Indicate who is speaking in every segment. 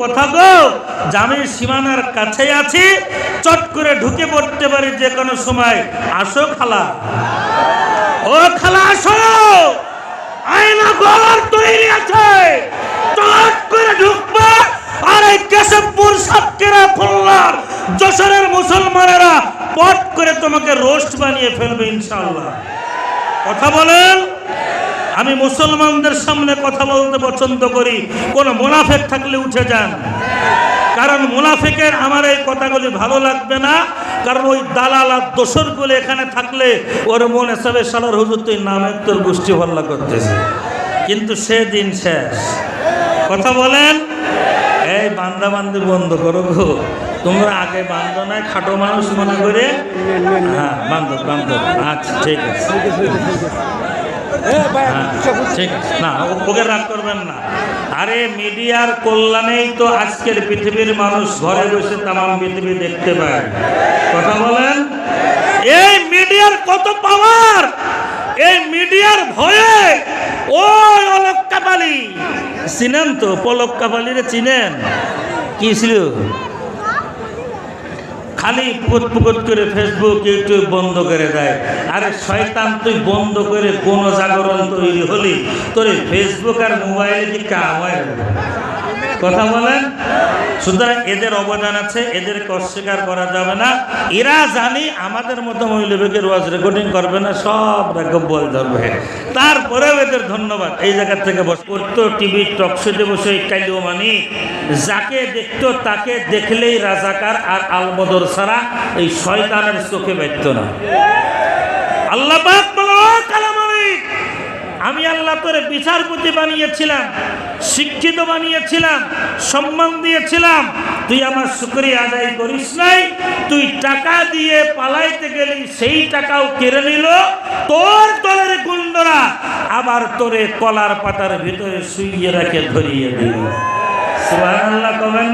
Speaker 1: কথা গো জামির সীমানার কাছে আছি। চট করে ঢুকে পড়তে পারি যে কোনো সময়। আসো খালা। ও খালা, আসো! আয়না ঘর তৈরি আছে। চট করে ঢুকবা। আর এই কেশবপুর সাতকেরা খুলনার যশোরের মুসলমানেরা পট করে তোমাকে রোস্ট বানিয়ে ফেলবে ইনশাআল্লাহ। কথা বলেন? আমি মুসলমানদের সামনে কথা বলতে পছন্দ করি। কোন মুনাফেক থাকলে উঠে যান। কারণ মুনাফেকের আমার এই কথাগুলি ভালো লাগবে না। কারণ ওই দালাল আর দোসরগুলো এখানে থাকলে ওর মন হিসাবে সালার হুজুর, তুই নামের তোর গোষ্ঠী হল্লা করতেছে কিন্তু সে দিন শেষ। কথা বলেন? এই বান্দা বান্দি বন্ধ করো গো। তোমরা আগে বান্ধ নাই খাটো মানুষ মনে করে? হ্যাঁ বান্ধব বান্ধব আচ্ছা ঠিক আছে। ঠিক, না, ওকে রাগ করবেন না। আরে, মিডিয়ার কল্যাণেই তো আজকের পৃথিবীর মানুষ ঘরে বসে তামাম পৃথিবী দেখতে পায়। কথা বলেন? এই মিডিয়ার কত পাওয়ার এই মিডিয়ার ভয়ে ওই অলক কাপালি। চিনেন তো, পলক কাপালিরে চিনেন? কি ছিল? খালি পুকুত পুকুত করে ফেসবুক ইউটিউব বন্ধ করে দেয়। আরে শয়তান, তুই বন্ধ করে কোন জাগরণ তৈরি হলি, তোর ফেসবুক আর মোবাইলে কি কাম হয়? কথা বলেন? সুতরাং এদের অবদান আছে, এদেরকে অস্বীকার করা যাবে না। এরা জানি আমাদের মতো মহিলাকে ওয়াজ রেকর্ডিং করবে না, সব রকম বল ধরবে। তারপরেও এদের ধন্যবাদ। এই জায়গা থেকে বস করতো টিভি টকশোতে বসে কাইলেও মানি, যাকে দেখতো তাকে দেখলেই রাজাকার আর আলবদর ছাড়া এই শয়তানের চোখে ব্যক্ত না। আল্লাহ আমি আল্লাহ তোরে বিচারপতি বানিয়েছিলাম, শিক্ষিত বানিয়েছিলাম, সম্মান দিয়েছিলাম। তুই আমার শুক্রিয়া আদায় করিস নাই, তুই টাকা দিয়ে পালাইতে গেলি, সেই টাকাও কেড়ে নিল। তোর দলের গুন্ডরা আবার তোরে কলার পাতার ভিতরে শুইয়ে রাখে ধরিয়ে দিল। সুবহানাল্লাহ কবেন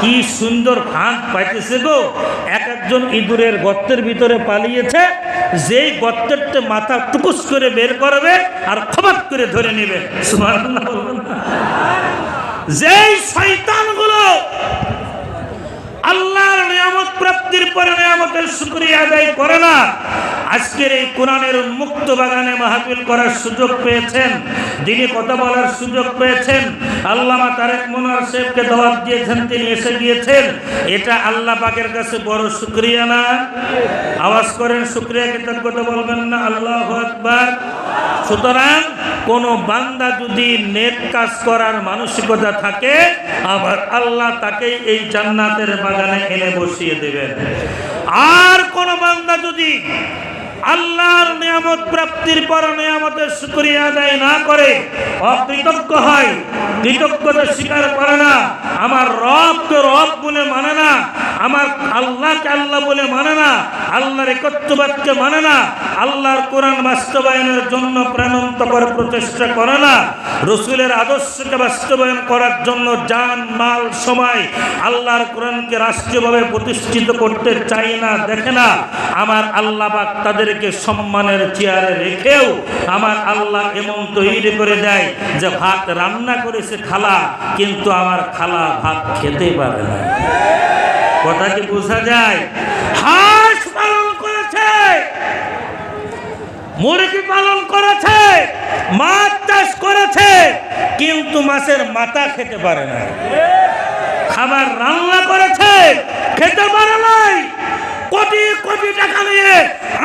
Speaker 1: কি সুন্দর ফাঁক পাইতেছে গো এক একজন ইঁদুরের গর্তের ভিতরে পালিয়েছে, যেই গর্তেরতে মাথা টুকুস করে বের করবে আর খবর করে ধরে নেবে? যেই শয়তানগুলো আল্লাহর নিয়ামত, প্রাপ্তির পরে নিয়ামতের শুকরিয়া আদায় করে না আজকের এই কোরআনের মুক্ত বাগানে মাহফিল করার সুযোগ পেয়েছেন। দিনে কথা বলার সুযোগ পেয়েছেন, আল্লামা তারেক মনোয়ার সাহেবকে দাওয়াত দিয়েছেন, তিনি এসে গিয়েছেন। এটা আল্লাহ পাকের কাছে বড় শুকরিয়া না। আওয়াজ করেন, শুকরিয়া কৃতজ্ঞতা বলবেন না, আল্লাহ আকবার। সুতরাং কোন বান্দা যদি নেক কাজ করার মানসিকতা থাকে, আবার আল্লাহ তাকে এই জান্নাতের বাগানে এনে বসিয়ে দেবেন। আর কোন বান্দা যদি আল্লাহর নিয়ামত প্রাপ্তির পর নিয়ামতের শুকরিয়া আদায় না করে অকৃতজ্ঞ হয়, কৃতজ্ঞতা স্বীকার করে না। আমার রবকে রব বলে মানে না, আমার আল্লাহকে আল্লাহ বলে মানে না, আল্লাহর একত্রবাদকে মানে না আল্লাহর কোরআন বাস্তবায়নের জন্য প্রাণন্ত করে প্রচেষ্টা করে না। রসুলের আদর্শকে বাস্তবায়ন করার জন্য যান, মাল, সময় আল্লাহর কোরআনকে রাষ্ট্রীয়ভাবে প্রতিষ্ঠিত করতে চাই না, দেখে না। আমার আল্লাহ পাক তাদেরকে সম্মানের চেয়ারে রেখেও আমার আল্লাহ এমন তৈরি করে দেয় যে ভাত রান্না করেছে খালা, কিন্তু আমার খালা ভাত খেতে পারে না। কথা কি বোঝা যায় হাঁস পালন করেছে মুরগি পালন করেছে, মাছ চাষ করেছে, কিন্তু মাছের মাথা খেতে পারে না। খাবার রান্না করেছে, খেতে পারে নাই। কোটি কোটি টাকা নিয়ে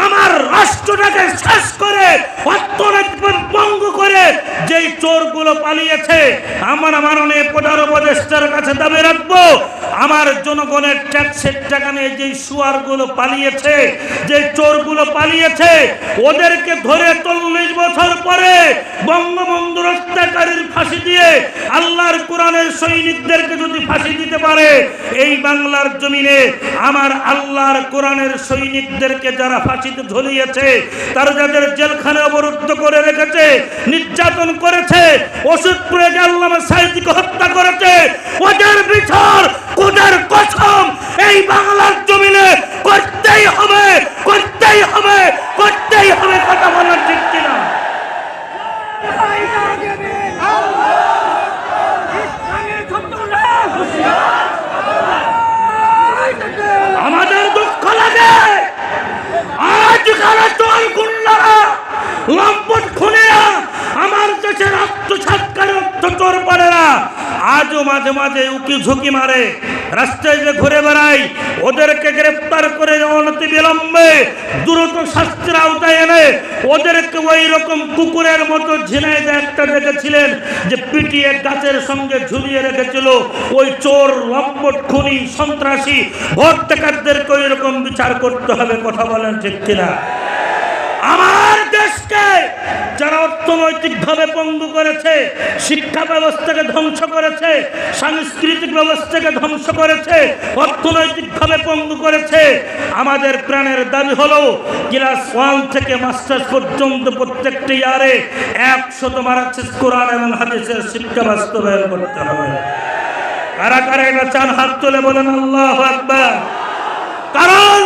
Speaker 1: আমার রাষ্ট্রটাকে শেষ করে ভঙ্গ করে যেই চোরগুলো পালিয়েছে, আমার মাননীয় প্রধান উপদেষ্টার কাছে দাবি রাখব, আমার জনগণের ট্যাক্সের টাকা নিয়ে যেই সুয়ারগুলো পালিয়েছে যে চোরগুলো পালিয়েছে, ওদেরকে ধরে চল্লিশ বছর পরে বঙ্গবন্ধু হত্যাকারীর ফাঁসি দিয়ে আল্লাহর কোরআনের সৈনিকদেরকে যদি ফাঁসি দিতে পারে, এই বাংলার জমিনে আমার আল্লাহর কোরআনের সৈনিকদেরকে যারা ফাঁসিতে ঝুলিয়েছে, তারা যাদের জেলখানা অবরুদ্ধ করে রেখেছে, নির্যাতন করেছে, ওষুধ প্রয়োগে আল্লাহ সাহিত্যকে হত্যা করেছে, ওদের বিচার কোদের কসম এই বাংলার জমিনে করতেই হবে করতেই হবে করতেই হবে কথা বলার ঠিক কিনা
Speaker 2: ইসলামের শত্রুরা
Speaker 1: চোর পাড়েরা আজও মাঝে মাঝে উকি ঝুঁকি মারে। রাস্তায় যে ঘুরে বেড়ায় ওদেরকে গ্রেপ্তার করে অনতি বিলম্বে দ্রুত শাস্তির আওতায় এনে ওদেরকে ওই রকম কুকুরের মতো ঝিনাই একটা দেখেছিলেন যে পিটিয়ে গাছের সঙ্গে ঝুলিয়ে রেখেছিল। ওই চোর, লম্পট, খুনি, সন্ত্রাসী, ভোট ওই রকম বিচার করতে হবে, কথা বলেন ঠিক কিনা? আমার অর্থনৈতিকভাবে পঙ্গু করেছে, শিক্ষা ব্যবস্থাকে ধ্বংস করেছে, সাংস্কৃতিক ব্যবস্থাকে ধ্বংস করেছে, অর্থনৈতিকভাবে পঙ্গু করেছে। আমাদের প্রাণের দাবি হলো, ক্লাস ওয়ান থেকে মাস্টার্স পর্যন্ত প্রত্যেকটি ইয়ারে একশত মারাচ্ছিস কোরআন এবং হাদিসের শিক্ষা বাস্তবায়ন করতে হবে। কারা কারা এটা চান হাত তুলে বলেন, আল্লাহ আকবার। কারণ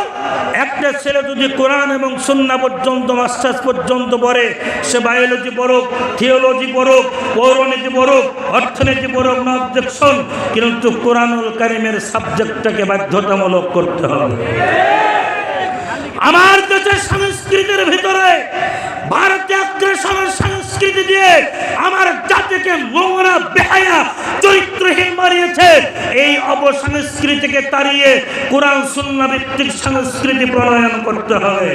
Speaker 1: একটা ছেলে যদি কোরআন এবং সন্না পর্যন্ত, মাস্টার্স পর্যন্ত পড়ে, সে বায়োলজি পড়ুক থিওলজি পড়ুক পৌরনীতি পড়ুক, অর্থনীতি পড়ুক, না অবজেকশন কিন্তু কোরআনুল কারিমের সাবজেক্টটাকে বাধ্যতামূলক করতে হবে। আমার দেশের সংস্কৃতির ভিতরে ভারতীয় আগ্রাসনের সংস্কৃতি দিয়ে আমার জাতিকে নোংরা, বেহায়া চরিত্রহীন মারিয়েছে এই অবসংস্কৃতিকে তাড়িয়ে কোরআন সুন্না ভিত্তিক সংস্কৃতি প্রণয়ন করতে হবে।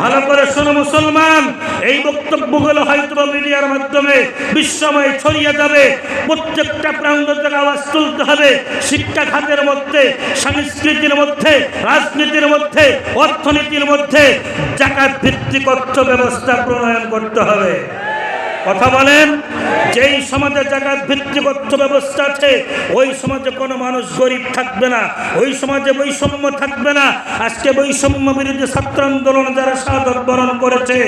Speaker 1: ভালো করে শোনো মুসলমান, এই বক্তব্যগুলো হয়তো মিডিয়ার মাধ্যমে বিশ্বময় ছড়িয়ে যাবে। প্রত্যেকটা প্রান্ত থেকে আওয়াজ তুলতে হবে। শিক্ষা খাতের মধ্যে, সংস্কৃতির মধ্যে, রাজনীতির মধ্যে, অর্থনীতির মধ্যে জাকাত ভিত্তিক অর্থ ব্যবস্থা প্রণয়ন করতে হবে। কথা বলেন, যেই সমাজে জায়গার অর্থ ব্যবস্থা আছে, ওই সমাজে কোনো মানুষ গরিব থাকবে না, ওই সমাজে বৈষম্য থাকবে না। আজকে বৈষম্য বিরোধী ছাত্র আন্দোলন যারা সাদত বরণ করেছে,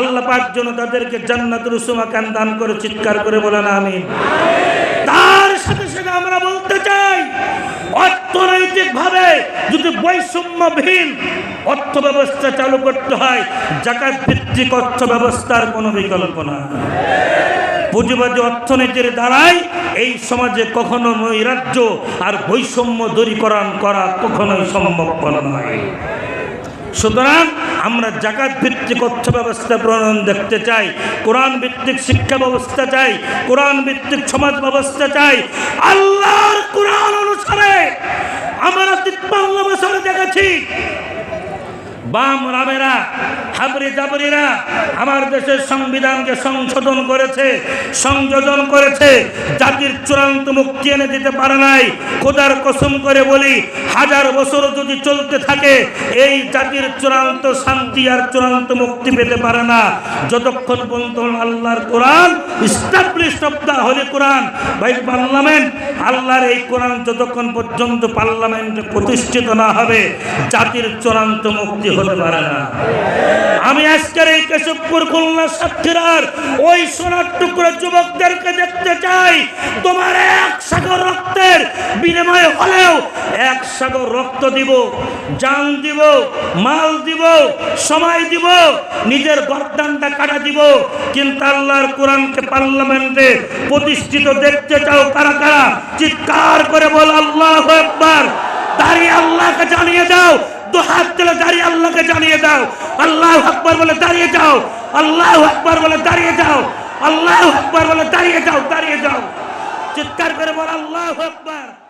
Speaker 1: আল্লাহ পাক যেন তাদেরকে জান্নাতুল সুমাকান দান করে চিৎকার করে বলেন আমি তার সাথে সাথে আমরা বলতে চাই অর্থনৈতিক ভাবে যদি বৈষম্যহীন অর্থ ব্যবস্থা চালু করতে হয়। জাকাত ভিত্তিক অর্থ ব্যবস্থার কোনো বিকল্প না পুঁজিবাদী অর্থনীতির দ্বারাই এই সমাজে কখনো নৈরাজ্য আর বৈষম্য দূরীকরণ করা কখনোই সম্ভবপর নয়। সুতরাং আমরা জাকাত ভিত্তিক অর্থ ব্যবস্থা প্রণয়ন দেখতে চাই, কোরআন ভিত্তিক শিক্ষা ব্যবস্থা চাই, কোরআন ভিত্তিক সমাজ ব্যবস্থা চাই। আল্লাহর কোরআন অনুসারে আমরা তিপ্পান্ন বছরে দেখেছি বাম রামেরা হাবরি জাবরিরা আমার দেশের সংবিধানকে সংশোধন করেছে, সংযোজন করেছে। জাতির চূড়ান্ত মুক্তি এনে দিতে পারে নাই। খোদার কসম করে বলি, হাজার বছর যদি চলতে থাকে, এই জাতির চূড়ান্ত শান্তি আর চূড়ান্ত মুক্তি পেতে পারে না। যতক্ষণ পর্যন্ত আল্লাহর কোরআন হলি কোরআন বাই পার্লামেন্ট আল্লাহর এই কোরআন যতক্ষণ পর্যন্ত পার্লামেন্টে প্রতিষ্ঠিত না হবে, জাতির চূড়ান্ত মুক্তি হতে পারে না। আমি আজকের এই কেশবপুর খুলনা সাক্ষীরার ওই সোনার টুকরো যুবকদেরকে দেখতে চাই। তোমার এক সাগর রক্তের বিনিময় হলেও এক সাগর রক্ত দিব জান দিব, মাল দিব, সময় দিব, নিজের গর্দানটা কাটা দিব। কিন্তু আল্লাহর কোরআনকে পার্লামেন্টে প্রতিষ্ঠিত দেখতে চাও কারা কারা? চিৎকার করে বল, আল্লাহ একবার দাঁড়িয়ে আল্লাহকে জানিয়ে দাও দু হাত তুলে দাঁড়িয়ে আল্লাহকে জানিয়ে দাও। আল্লাহ আকবর বলে দাঁড়িয়ে যাও। আল্লাহ আকবর বলে দাঁড়িয়ে যাও। আল্লাহ আকবর বলে দাঁড়িয়ে যাও দাঁড়িয়ে যাও। চিৎকার করে বল, আল্লাহ আকবর।